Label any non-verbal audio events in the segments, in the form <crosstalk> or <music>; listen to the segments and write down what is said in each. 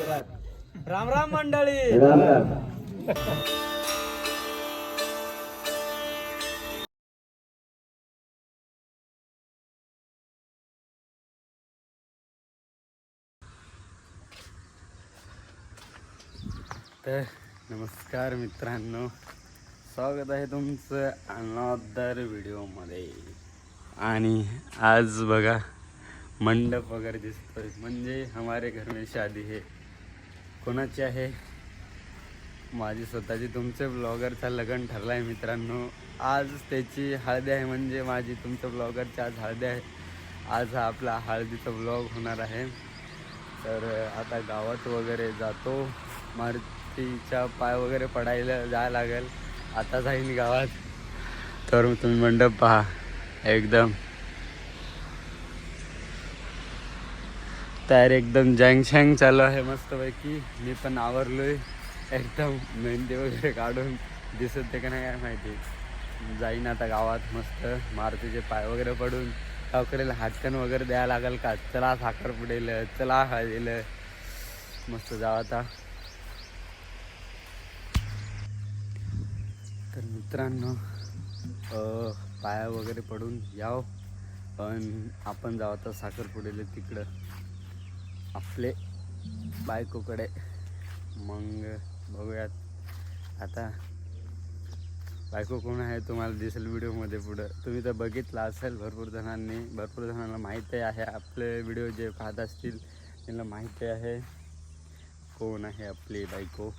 राम राम मंडळी. राम राम तर नमस्कार मित्रांनो. स्वागत आहे तुमचं अनदर व्हिडिओमध्ये आणि आज बघा मंडप वगैरे दिसतोय. म्हणजे हमारे घर में शादी है. कोणाची आहे? माझी स्वतःची तुमचे ब्लॉगरचा लग्न ठरला आहे मित्रांनो. आज त्याची हळदी आहे म्हणजे माझी तुमच्या ब्लॉगरची आज हळदी आहे. आज हा आपला हळदीचा ब्लॉग होणार आहे. तर आता गावात वगैरे जातो. मारुतीच्या पाय वगैरे पडायला जायला लागेल. आता जाईन गावात. तर तुम्ही मंडप पहा. एकदम. तयार एकदम जँग शँग चालू आहे मस्तपैकी. मी पण आवरलोय. एकदम मेहंदी वगैरे काढून दिसत ते का नाही काय माहिती. जाईन आता गावात मस्त. मारुतीचे पाय वगैरे पडून. सावकरेला हाटकन वगैरे द्यायला लागेल का? चला साखर पुडेल चला हळदील. मस्त जाव आता. तर मित्रांनो पाया वगैरे पडून याव. पण आपण जाऊ आता साखरपुड्याला तिकडं. आपले बायकोकडे. मग बघूयात. आता बायको कोण आहे तुम्हाला दिसेल व्हिडिओमध्ये पुढं. तुम्ही तर बघितला असेल भरपूर जणांनी. भरपूर जणांना माहिती आहे आपले व्हिडिओ जे पाहत असतील त्यांना माहिती आहे कोण आहे आपली बायको.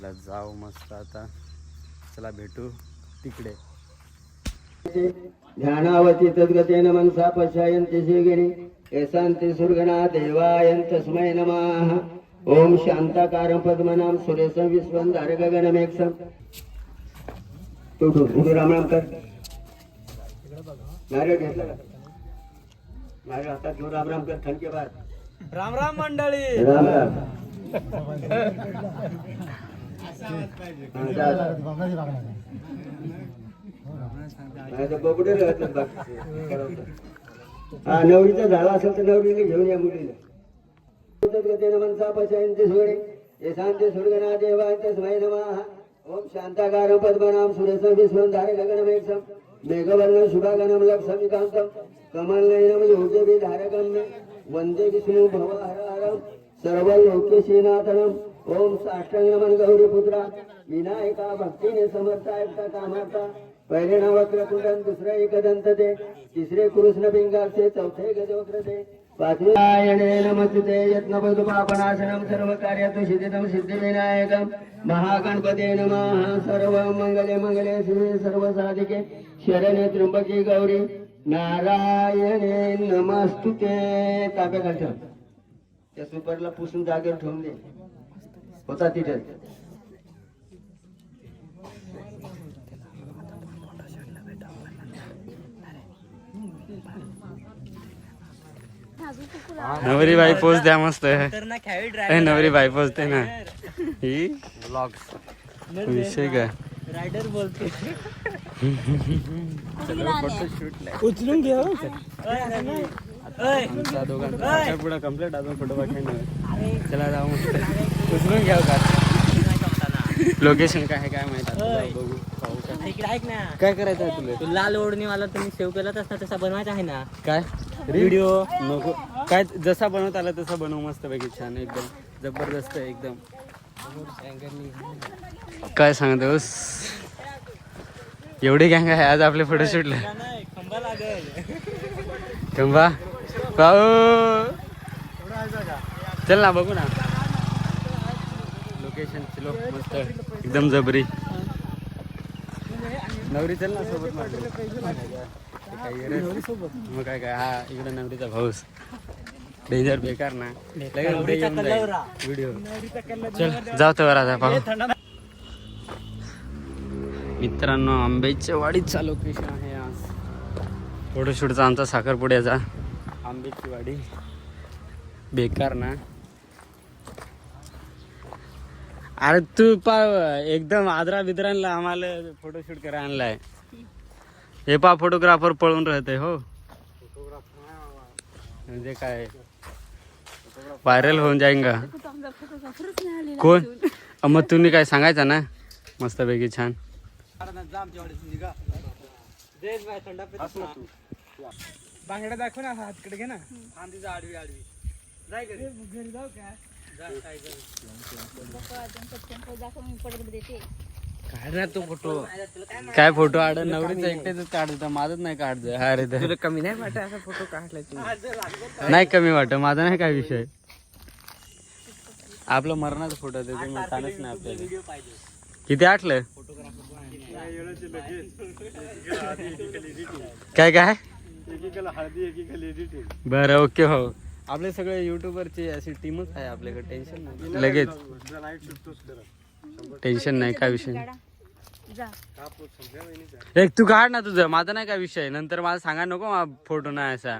ला जाऊ मस्त आता. चला भेटू तिकडे. ध्यानावती तद्गतेन मनसा पश्यायन्ति शिगिरी यशान्ति सुरगणा देवायं तस्मै नमः। ओम शांताकारं पद्मनाम सुरेशं विश्वं गगनमेक्षं तू तू तू राम राम कर। नारळ घेतला नारळ हातात घेऊन राम राम कर थंडके बाद राम राम मंडळी. राम राम. <laughs> हा, जा, नवरीचा झाला असेल तर नवरीने घेऊन या मुलीला. तद्गतेन मनसा पश्यन्ति सूर्ये यशान्ति सुरगणा देवाय तस्मै नमः ओम शान्ताकारं पद्मनां सुरेशं विश्वं धारगगनमेक्षं मेघवर्णं शुभागणं लक्ष्मीकान्तं कमलनयनं योगविधारकं मे वंदे विष्णु भवहरहरं सर्वलोकेशीनाथनम् ओम साष्टांग नमन गौरीपुत्रा विनायका भक्तीने समर्था एकता कामार्था. पहिले नाव वक्रतुंडन दुसरे एकदंत ते तिसरे कृष्ण पिंगाचे चौथे गजवक्र ते पाचवे नारायणे नमस्ते यत्नपदुपापनाशनं सर्व कार्यतु सिद्धितं सिद्धिविनायकं. महागणपते नमः. सर्व मंगले मंगले शिवे सर्व साधिके. शरणे त्र्यंबके गौरी. नारायणे नमस्तुते ताब्या घालतो त्या सुपरला पुसून जागेवर ठेवून दे. होता तिथे. नवरी बाई पोच द्या मस्त. ए, नवरी बाई पोचते ना. ही? विषय काय? रायडर बोलते <laughs> उचलून घे हो. पुढे कंप्लीट अजून फोटो नाही. चला जाऊ उचलून घ्या का? लोकेशन काय आहे काय माहीत काय करायचं आहे तुला? तो लाल ओढणीवाला तुम्ही सेव्ह केलाच असता तसा बनवायचा आहे ना. काय? व्हिडिओ नको. काय जसा बनवत आला तसा बनव मस्त पैकी छान एकदम जबरदस्त आहे एकदम. काय सांगतोस एवढी गँग आहे आज आपले फोटोशूटला खंबा? लागेल चल ना बघू ना. लोकेशन चलो मस्त. एकदम जबरी. नवरी चल ना सोबत ते? मग काय काय? हा इकडे नवरीचा भाऊस. डेंजर बेकार ना. लगेच पुढे येऊन जाईल. व्हिडिओ चल जाऊ तर आता पाहू. मित्रांनो आंब्याच्या वाडीचा लोकेशन आहे आज. फोटोशूटचा आमचा साखरपुड्याचा. आंब्याची वाडी. बेकार ना. अरे तू पा एकदम आदरा बिद्रांना आम्हाला फोटोशूट करा आणलाय. हे पा फोटोग्राफर पळून राहते हो. म्हणजे काय? व्हायरल होऊन जाईंगा कोण? अ, मग तुम्ही काय सांगायचं ना? मस्तपैकी छान. बांगडा दाखव ना हातकडे घे ना. आडवी आडवी जाय घरी घरी जाऊ का? जा काय काढ ना तो फोटो? काय फोटो आड? नवरीचा एकट्याच काढतो माझंच नाही काढतो अरे तर. तुला कमी नाही वाटत असा फोटो काढलाय तू नाही कमी वाटत. माझा नाही काय विषय. आपलं मरणाचा फोटो त्याच्यामुळे ताणच नाही आपल्याला. किती आटलं काय काय? बरं ओके हो. आपले सगळे युट्यूबरची अशी टीमच आहे आपल्याकडे. टेन्शन नाही. लगेच. टेन्शन नाही काय विषय नाही. एक तू काढ ना तुझं. माझा नाही काय विषय. नंतर मला सांगा नको फोटो नाही असा.